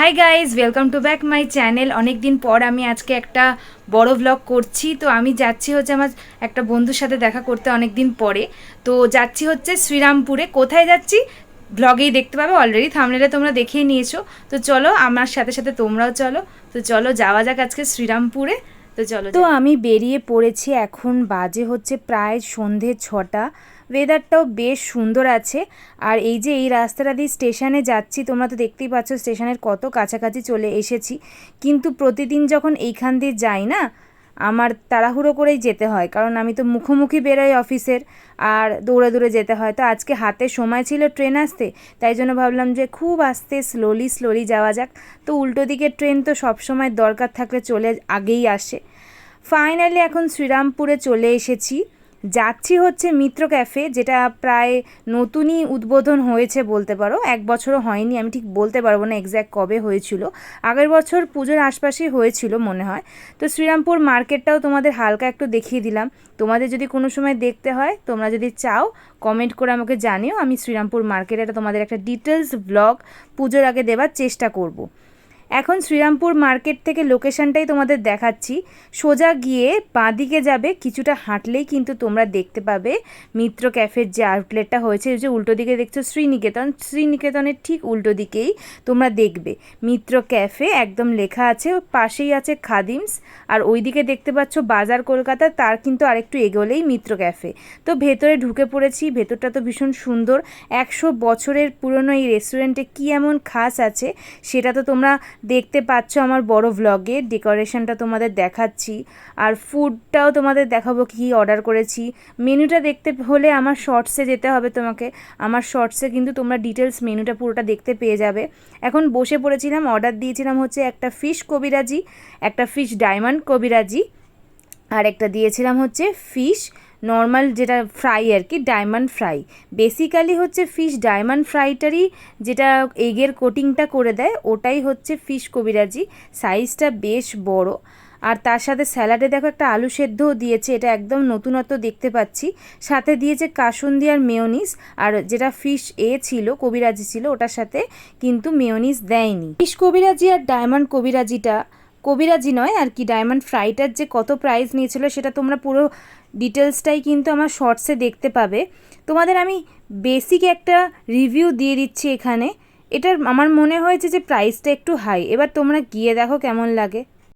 Hi guys welcome to back my channel অনেক দিন পর আমি আজকে একটা বড় ব্লগ করছি। তো আমি যাচ্ছি হচ্ছে আমার একটা বন্ধুর সাথে দেখা করতে অনেক দিন পরে। তো যাচ্ছি হচ্ছে শ্রীরামপুরে। কোথায় যাচ্ছি? ব্লগেই দেখতে পাবে অলরেডি থামনেলে তোমরা দেখিয়ে নিয়েছো। তো চলো আমার সাথে সাথে তোমরাও চলো। তো চলো যাওয়া যাক আজকে শ্রীরামপুরে। তো চলো তো আমি বেরিয়ে পড়েছি এখন বাজে হচ্ছে প্রায় সন্ধে ছটা। ওয়েদারটাও বেশ সুন্দর আছে। আর এই যে এই রাস্তাটা দিয়ে স্টেশনে যাচ্ছি, তোমরা তো দেখতেই পাচ্ছ স্টেশনের কত কাছাকাছি চলে এসেছি। কিন্তু প্রতিদিন যখন এইখান দিয়ে যাই না, আমার তাড়াহুড়ো করেই যেতে হয়। কারণ আমি তো মুখোমুখি বেরোই অফিসের, আর দৌড়ে দৌড়ে যেতে হয়। তো আজকে হাতে সময় ছিল ট্রেন আসতে, তাই জন্য ভাবলাম যে খুব আস্তে স্লোলি স্লোলি যাওয়া যাক। তো উল্টো দিকের ট্রেন তো সবসময় দরকার থাকলে চলে আগেই আসে। ফাইনালি এখন শ্রীরামপুরে চলে এসেছি। যাচ্ছি হচ্ছে মিত্র ক্যাফে, যেটা প্রায় নতুনই উদ্বোধন হয়েছে বলতে পারো। এক বছরও হয়নি, আমি ঠিক বলতে পারব না এক্স্যাক্ট কবে হয়েছিল। আগের বছর পুজোর আশপাশেই হয়েছিল মনে হয়। তো শ্রীরামপুর মার্কেটটাও তোমাদের হালকা একটু দেখিয়ে দিলাম। তোমাদের যদি কোনো সময় দেখতে হয়, তোমরা যদি চাও কমেন্ট করে আমাকে জানিও। আমি শ্রীরামপুর মার্কেটে তোমাদের একটা ডিটেলস ব্লগ পুজোর আগে দেওয়ার চেষ্টা করব। এখন শ্রীরামপুর মার্কেট থেকে লোকেশনটাই তোমাদের দেখাচ্ছি। সোজা গিয়ে বাঁদিকে যাবে, কিছুটা হাঁটলেই কিন্তু তোমরা দেখতে পাবে মিত্র ক্যাফের যে আউটলেটটা হয়েছে যে উল্টো দিকে দেখছ শ্রীনিকেতন, শ্রীনিকেতনের ঠিক উল্টো দিকেই তোমরা দেখবে মিত্র ক্যাফে, একদম লেখা আছে, পাশেই আছে খাদিমস, আর ওই দিকে দেখতে পাচ্ছ বাজার কলকাতা, তার কিন্তু আরেকটু এগোলেই মিত্র ক্যাফে। তো ভেতরে ঢুকে পড়েছি, ভেতরটা তো ভীষণ সুন্দর, একশো বছরের পুরনো এই রেস্টুরেন্টে কী এমন খাস আছে, সেটা তো তোমরা দেখতে পাচ্ছ আমার বড় ভ্লগে ডেকোরেশনটা তোমাদের দেখাচ্ছি। আর ফুডটাও তোমাদের দেখাবো কী অর্ডার করেছি। মেনুটা দেখতে হলে আমার শর্টসে যেতে হবে তোমাকে। আমার শর্টসে কিন্তু তোমরা ডিটেলস মেনুটা পুরোটা দেখতে পেয়ে যাবে। এখন বসে পড়েছিলাম অর্ডার দিয়েছিলাম হচ্ছে একটা ফিশ কবিরাজি, একটা ফিশ ডায়মন্ড কবিরাজি, আর একটা দিয়েছিলাম হচ্ছে ফিশ নর্মাল যেটা ফ্রাই আর কি, ডায়মন্ড ফ্রাই। বেসিক্যালি হচ্ছে ফিশ ডায়মন্ড ফ্রাইটারই যেটা এগের কোটিংটা করে দেয়, ওটাই হচ্ছে ফিশ কবিরাজি। সাইজটা বেশ বড়। আর তার সাথে স্যালাডে দেখো একটা আলু সেদ্ধও দিয়েছে, এটা একদম নতুনত্ব দেখতে পাচ্ছি। সাথে দিয়েছে কাসুন্দি আর মেয়নিস, আর যেটা ফিশ এ ছিল, কবিরাজি ছিল, ওটার সাথে কিন্তু মেয়নিস দেয়নি। ফিশ কবিরাজি আর ডায়মন্ড কবিরাজিটা কবিরাজি নয়, আর কি ডায়মন্ড ফ্রাইটার যে কত প্রাইস নিয়েছিল সেটা তোমরা পুরো ডিটেলসটাই কিন্তু আমার শর্টসে দেখতে পাবে। তোমাদের আমি বেসিক একটা রিভিউ দিয়ে দিচ্ছি এখানে। এটার আমার মনে হয়েছে যে প্রাইসটা একটু হাই এবার তোমরা গিয়ে দেখো কেমন লাগে।